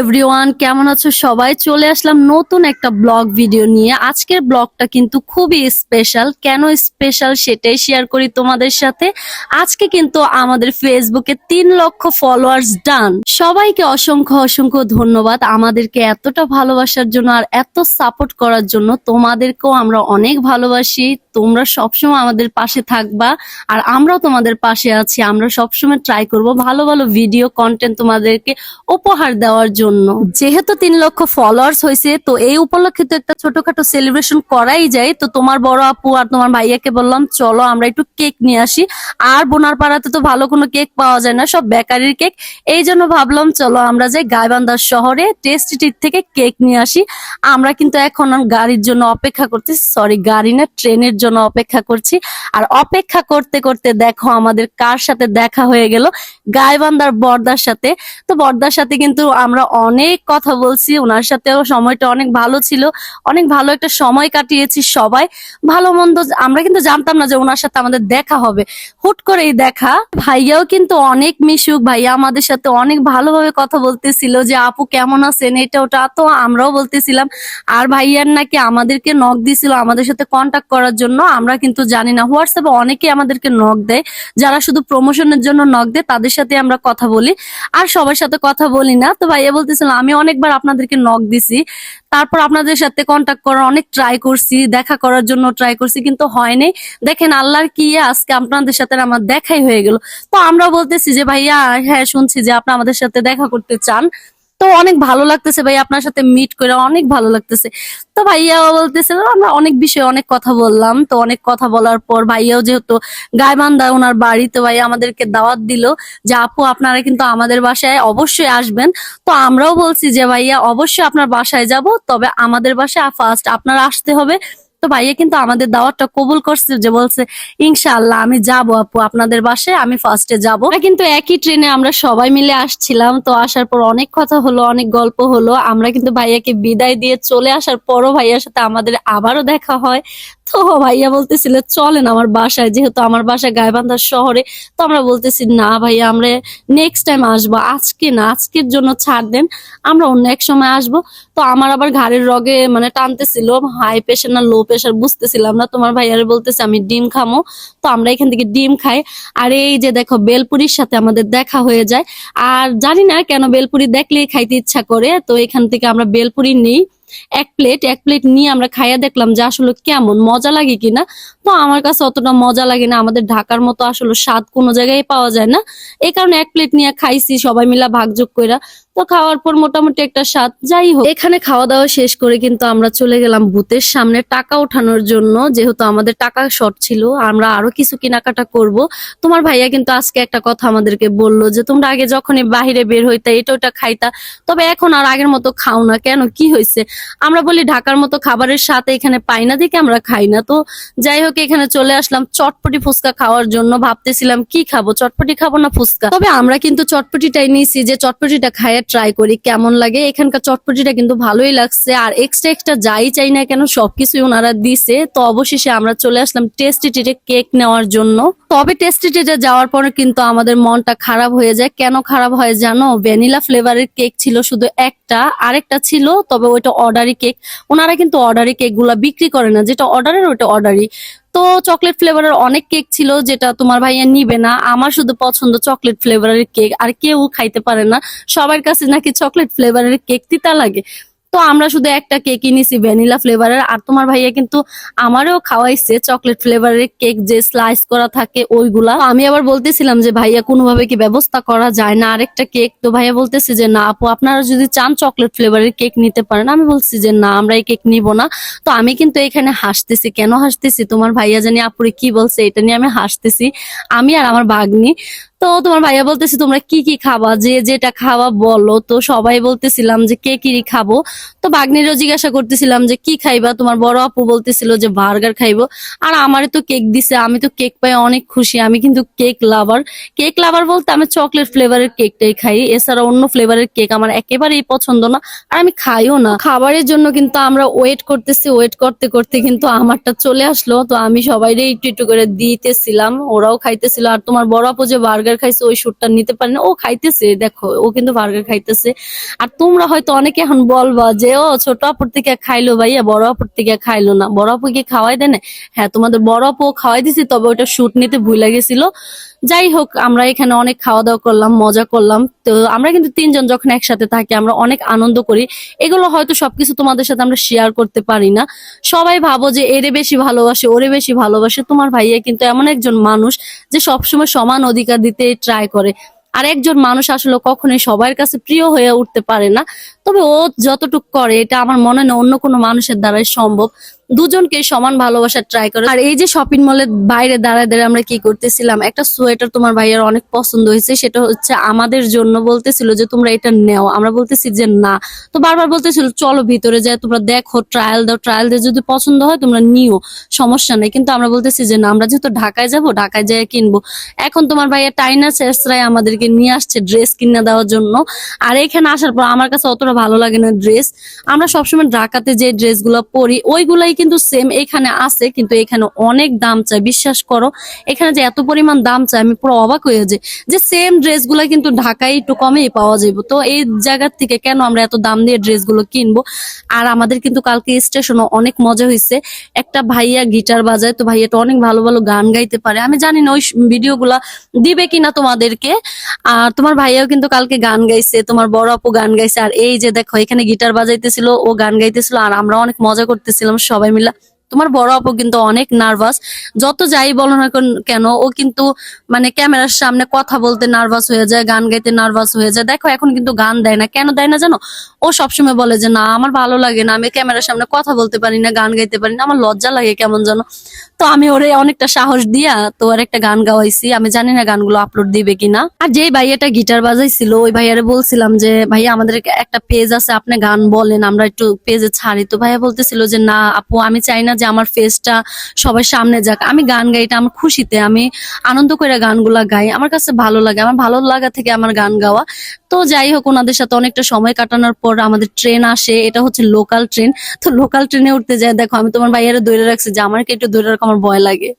Everyone কেমন আছো সবাই? চলে আসলাম নতুন একটা ব্লগ ভিডিও নিয়ে। আজকের ব্লগটা কিন্তু খুবই স্পেশাল কেন স্পেশাল সেটাই শেয়ার করি তোমাদের সাথে। আজকে কিন্তু আমাদের ফেসবুকে তিন লক্ষ ফলোয়ার্স ডান সবাইকে অসংখ্য অসংখ্য ধন্যবাদ আমাদেরকে এতটা ভালোবাসার জন্য আর এত সাপোর্ট করার জন্য। তোমাদেরকেও আমরা অনেক ভালোবাসি। তোমরা সবসময় আমাদের পাশে থাকবা। আর আমরাও তোমাদের পাশে আছি। আমরা সবসময় ট্রাই করব ভালো ভালো ভিডিও কন্টেন্ট তোমাদেরকে উপহার দেওয়ার জন্য। যেহেতু তিন লক্ষ ফলোয়ার্স হয়েছে, তো এই উপলক্ষে তো একটা ছোটখাটো সেলিব্রেশন করাই যায়। তো তোমার বড় আপু আর তোমার ভাইয়াকে বললাম, চলো আমরা একটু কেক নিয়ে আসি। আর বোনার পাড়াতে তো ভালো কোনো কেক পাওয়া যায় না, সব বেকারির কেক এই জন্য ভাবলাম, চলো আমরা যাই গাইবান্ধার শহরে টেস্টিটির থেকে কেক নিয়ে আসি। আমরা কিন্তু এখন গাড়ির জন্য অপেক্ষা করতেছি সরি গাড়ি না, ট্রেনের জন্য অপেক্ষা করছি। আর অপেক্ষা করতে করতে দেখো আমাদের কার সাথে দেখা হয়ে গেল, গাইবান্ধার বর্দার সাথে। তো বর্দার সাথে কিন্তু আমরা অনেক কথা বলছি, ওনার সাথেও সময়টা অনেক ভালো ছিল, অনেক ভালো একটা সময় কাটিয়েছি সবাই। ভালো মন্দ আমরা কিন্তু জানতাম না যে ওনার সাথে আমাদের দেখা হবে। হুট করেই দেখা। ভাইয়াও কিন্তু অনেক মিশুক, ভাইয়া আমাদের সাথে অনেক ভালোভাবে কথা বলতেছিল যে, আপু কেমন আছেন? এটা, ওটা। তো আমরাও বলতেছিলাম, আর ভাইয়ার নাকি আমাদেরকে নক দিছিল আমাদের সাথে কন্টাক্ট করার জন্য। আমরা কিন্তু জানি না। হোয়াটসঅ্যাপে অনেকে আমাদেরকে নক দেয়, যারা শুধু প্রমোশনের জন্য নক দেয়, তাদের সাথে আমরা কথা বলি। আর সবার সাথে কথা বলি না। তো ভাইয়া বলতেছিল আমি অনেকবার আপনাদেরকে নক দিছি, তারপর আপনাদের সাথে কন্ট্যাক্ট করার অনেক ট্রাই করছি, দেখা করার জন্য ট্রাই করছি, কিন্তু হয়নি দেখেন আল্লাহর কি আজকে আপনাদের সাথে আমার দেখাই হয়ে গেল। তো আমরা বলতেছি যে, ভাইয়া হ্যাঁ শুনছি যে আপনি আমাদের সাথে দেখা করতে চান। তো অনেক ভালো লাগতেছে ভাই আপনার সাথে মিট করে, অনেক ভালো লাগতেছে। তো ভাইয়া বলতেছে আমরা অনেক বিষয়ে অনেক কথা বললাম। তো অনেক কথা বলার পর ভাইয়াও যেহেতু গাইবান্ধা, ওনার বাড়ি, তো ভাই আমাদেরকে দাওয়াত দিল যে, আপু, আপনারা কিন্তু আমাদের বাসায় অবশ্যই আসবেন। তো আমরাও বলছি যে, ভাইয়া, অবশ্যই আপনার বাসায় যাব, তবে আমাদের বাসায় ফার্স্ট আপনারা আসতে হবে। তো ভাইয়া কিন্তু আমাদের দাওয়াতটা কবুল করছে যে বলছে, ইনশাআল্লাহ আমি যাব আপু, আপনাদের বাসায়, আমি ফার্স্টে যাব। কিন্তু একই ট্রেনে আমরা সবাই মিলে আসছিলাম, তো আসার পর অনেক কথা হলো, অনেক গল্প হলো। আমরা কিন্তু ভাইয়াকে বিদায় দিয়ে চলে আসার পরও ভাইয়ার সাথে আমাদের আবারও দেখা হয়। তো ভাইয়া বলতেছিল, চলেন আমার বাসায়, যেহেতু আমার বাসায় গাইবান্ধার শহরে। তো আমরা বলতেছি, না ভাইয়া, আমরা নেক্সট টাইম আসব। আজকে না, আজকের জন্য ছাড় দেন, আমরা অন্য এক সময় আসব। তো আমার আবার ঘাড়ের রগে মানে টানতেছিল, হাই প্রেশার না লো প্রেশার বুঝতেছিলাম না। তোমার ভাইয়ারে বলতেছে, আমি ডিম খামো। তো আমরা এখান থেকে ডিম খাই। আর এই যে দেখো, বেলপুরির সাথে আমাদের দেখা হয়ে যায়। আর জানি না কেন বেলপুরি দেখলেই খাইতে ইচ্ছা করে। তো এখান থেকে আমরা বেলপুরি নিই। এক প্লেট এক প্লেট নিয়ে আমরা খাইয়া দেখলাম যে আসলে কেমন, মজা লাগে কিনা। তো আমার কাছে অতটা মজা লাগে না, আমাদের ঢাকার মতো আসলে স্বাদ কোনো জায়গায় পাওয়া যায় না। এই কারণে এক প্লেট নিয়ে খাইছি, সবাই মিলা ভাগযোগ কইরা। তো খাওয়ার পর মোটামুটি একটা স্বাদ, যাই হোক। এখানে খাওয়া দাওয়া শেষ করে কিন্তু আমরা চলে গেলাম বুথের সামনে টাকা ওঠানোর জন্য, যেহেতু আমাদের টাকা শর্ট ছিল, আমরা আরও কিছু কেনাকাটা করব। তোমার ভাইয়া কিন্তু আজকে একটা কথা আমাদেরকে বলল যে, তোমরা আগে যখনই বাহিরে বের হইতা, এটা ওটা খাইতা, তবে এখন আর আগের মতো খাও না, কেন? কি হয়েছে আমরা বলি ঢাকার মতো খাবারের সাথে এখানে পাই না, দেখে আমরা খাই না। তো যাই হোক, এখানে চলে আসলাম চটপটি ফুচকা খাওয়ার জন্য। ভাবতেছিলাম কি খাব, চটপটি খাব না ফুচকা? তবে আমরা কিন্তু চটপটিটাই নিয়েছি যে চটপটিটা খাইয়ে ট্রাই করি, কেমন লাগে। এখানকার চটপটিটা কিন্তু ভালোই লাগছে। আর এক্সট্রা এক্সট্রা যাই চাই না কেন, সবকিছুই ওনারা দিছে। তো অবশেষে আমরা চলে আসলাম টেস্টি টিটে কেক নেওয়ার জন্য। তবে টেস্টি টিটে যাওয়ার পরে কিন্তু আমাদের মনটা খারাপ হয়ে যায়। কেন খারাপ হয় জানো? ভ্যানিলা ফ্লেভারের কেক ছিল শুধু একটা, আরেকটা ছিল, তবে ওইটা অর্ডারি কেক ওনারা কিন্তু অর্ডারি কেকগুলা বিক্রি করে না, যেটা অর্ডারের ওইটা অর্ডারি তো চকলেট ফ্লেভারের অনেক কেক ছিল যেটা তোমার ভাইয়া নিবে না। আমার শুধু পছন্দ চকলেট ফ্লেভারের কেক আর কেউ খাইতে পারে না। সবার কাছে নাকি চকলেট ফ্লেভারের কেক তিতা লাগে। তো আমরা শুধু একটা কেকই নিছি ভ্যানিলা ফ্লেভারের আর তোমার ভাইয়া কিন্তু আমারও খাওয়াইছে চকলেট ফ্লেভারের কেক যে স্লাইস করা থাকে ওইগুলা। আমি আবার বলতেছিলাম যে, ভাইয়া, কোনোভাবে কি ব্যবস্থা করা যায় না? আরেকটা কেক তো ভাইয়া বলতেছে যে, না আপু, আপনারা যদি চান চকলেট ফ্লেভারের কেক নিতে পারেন। আমি বলছি যে, না, আমরা এই কেক নিব না। তো আমি কিন্তু এখানে হাসতেছি। কেন হাসতেছি? তোমার ভাইয়া জানি আপুরে কি বলছে, এটা নিয়ে আমি হাসতেছি। আমি আর আমার ভাগ্নি তো তোমার ভাইয়া বলতেছে, তোমরা কি কি খাবা? যে যেটা খাওয়া বলো। তো সবাই বলতেছিলাম যে, কে কি খাব? তো বাগ্নিরও জিজ্ঞাসা করতেছিলাম যে, কি খাইবা? তোমার বড় আপু বলতেছিল যে, বার্গার খাইবো। আর আমারে তো কেক দিছে, আমি তো কেক পাই অনেক খুশি, আমি কিন্তু কেক লাভার। কেক লাভার বলতে আমি চকলেট ফ্লেভারের কেকটাই খাই, এছাড়া অন্য ফ্লেভারের কেক আমার একেবারেই পছন্দ না, আর আমি খাইও না। খাবারের জন্য কিন্তু আমরা ওয়েট করতেছি, ওয়েট করতে করতে কিন্তু আমারটা চলে আসলো। তো আমি সবাই একটু একটু করে দিতেছিলাম, ওরাও খাইতেছিল। আর তোমার বড় আপু যে বার্গার বার্গার খাইছে, ওই সুরটা নিতে পারে না। ও খাইতেছে, দেখো, ও কিন্তু বার্গার খাইতেছে। আর তোমরা হয়তো অনেকে এখন বলবা যে, ও ছোট আপুর থেকে খাইলো ভাইয়া, বড় আপুর থেকে খাইলো না। বড় আপু কি খাওয়াই দেয় না হ্যাঁ তোমাদের বড় আপু খাওয়াই দিছি, তবে ওটা শুট নিতে ভুলে গেছিল। যাই হোক, আমরা এখানে অনেক খাওয়া দাওয়া করলাম, মজা করলাম। তো আমরা কিন্তু তিনজন যখন একসাথে থাকি, আমরা অনেক আনন্দ করি। এগুলো হয়তো সবকিছু তোমাদের সাথে আমরা শেয়ার করতে পারি না। সবাই ভাবো যে, এরে বেশি ভালোবাসে, ওরে বেশি ভালোবাসে। তোমার ভাইয়া কিন্তু এমন একজন মানুষ যে সবসময় সমান অধিকার দিতে ট্রাই করে। আর একজন মানুষ আসলে কখনোই সবার কাছে প্রিয় হয়ে উঠতে পারে না। তবে ও যতটুকু করে, এটা আমার মনে হয় অন্য কোনো মানুষের দ্বারাই সম্ভব। দুজনকে সমান ভালোবাসার ট্রাই করে। আর এই যে শপিং মলের বাইরে দাঁড়ায় দাঁড়ায় আমরা কি করতেছিলাম? একটা সোয়েটার তোমার ভাইয়ের অনেক পছন্দ হয়েছে, সেটা হচ্ছে আমাদের জন্য বলতেছিল যে, তোমরা এটা নেও। আমরা বলতেছি যে, না। তো বারবার বলতেছিল, চলো ভিতরে যায় তোমরা দেখো ট্রায়াল দাও। ট্রায়াল দিয়ে যদি পছন্দ হয়, তোমরা নিও, সমস্যা নেই। কিন্তু আমরা বলতেছি যে, না, আমরা যেহেতু ঢাকায় যাব, ঢাকায় যেয়ে কিনবো। এখন তোমার ভাইয়া টাইনা চেসরাই আমাদেরকে নিয়ে আসছে ড্রেস কিনে দেওয়ার জন্য। আর এখানে আসার পর আমার কাছে অতটা ভালো লাগে না ড্রেস আমরা সবসময় ঢাকাতে যে ড্রেসগুলো পরি, ওইগুলাই কিন্তু সেম এখানে আছে, কিন্তু এখানে অনেক দাম চাই, বিশ্বাস করো। এখানে যে এত পরিমাণ দাম চাই, আমি পুরো অবাক হয়ে যাই। যে সেম ড্রেসগুলো কিন্তু ঢাকায় একটু কমেই পাওয়া যাবে তো এই জায়গার থেকে কেন আমরা এত দাম দিয়ে ড্রেসগুলো কিনবো? আর আমাদের কিন্তু কালকে স্টেশনে অনেক মজা হয়েছে একটা ভাইয়া গিটার বাজায়, তো ভাইয়াটা অনেক ভালো ভালো গান গাইতে পারে। আমি জানি না ওই ভিডিওগুলা দিবে কিনা তোমাদেরকে। আর তোমার ভাইয়াও কিন্তু কালকে গান গাইছে, তোমার বড় আপু গান গাইছে, আর এই যে দেখো এখানে গিটার বাজাইতেছিল, ও গান গাইতেছিল, আর আমরা অনেক মজা করতেছিলাম সবাই মিলে। তোমার বড় আপু কিন্তু অনেক নার্ভাস যত যাই বলো না কেন ও কিন্তু মানে ক্যামেরার সামনে কথা বলতে নার্ভাস হয়ে যায়, গান গাইতে নার্ভাস হয়ে যায়। দেখো, এখন কিন্তু গান দেয় না। কেন দেয় না জানো? ও সবসময় বলে যে, না, আমার ভালো লাগে না। আমি ক্যামেরার সামনে কথা বলতে পারি না, গান গাইতে পারি না। আমার লজ্জা লাগে কেমন যেন তো আমি ওরে অনেকটা সাহস দিয়া তো ওর একটা গান গাওয়াইছি। আমি জানি না গানগুলো আপলোড দিবে কিনা। আর যেই ভাইয়াটা গিটার বাজাইছিল, ওই ভাইয়ারে বলছিলাম যে, ভাইয়া, আমাদের একটা পেজ আছে, আপনি গান বলেন, আমরা একটু পেজে ছাড়ি। তো ভাইয়া বলতেছিল যে, না, আপু, আমি চাই না যে আমার ফেসটা সবার সামনে যাক। আমি গান গাই, এটা আমার খুশিতে। আমি আনন্দ করে গানগুলা গাই। আমার কাছে ভালো লাগে। আমার ভালো লাগা থেকে আমার গান গাওয়া। তো যাই হোক, ওনাদের সাথে অনেকটা সময় কাটানোর পর আমাদের ট্রেন আসে। এটা হচ্ছে লোকাল ট্রেন তো লোকাল ট্রেনে উঠতে যায়, দেখো, আমি তোমার ভাইয়ারে দৌড়ে রাখছি যে আমার একটু দৌড়ে রাখো, আমার ভয় লাগে।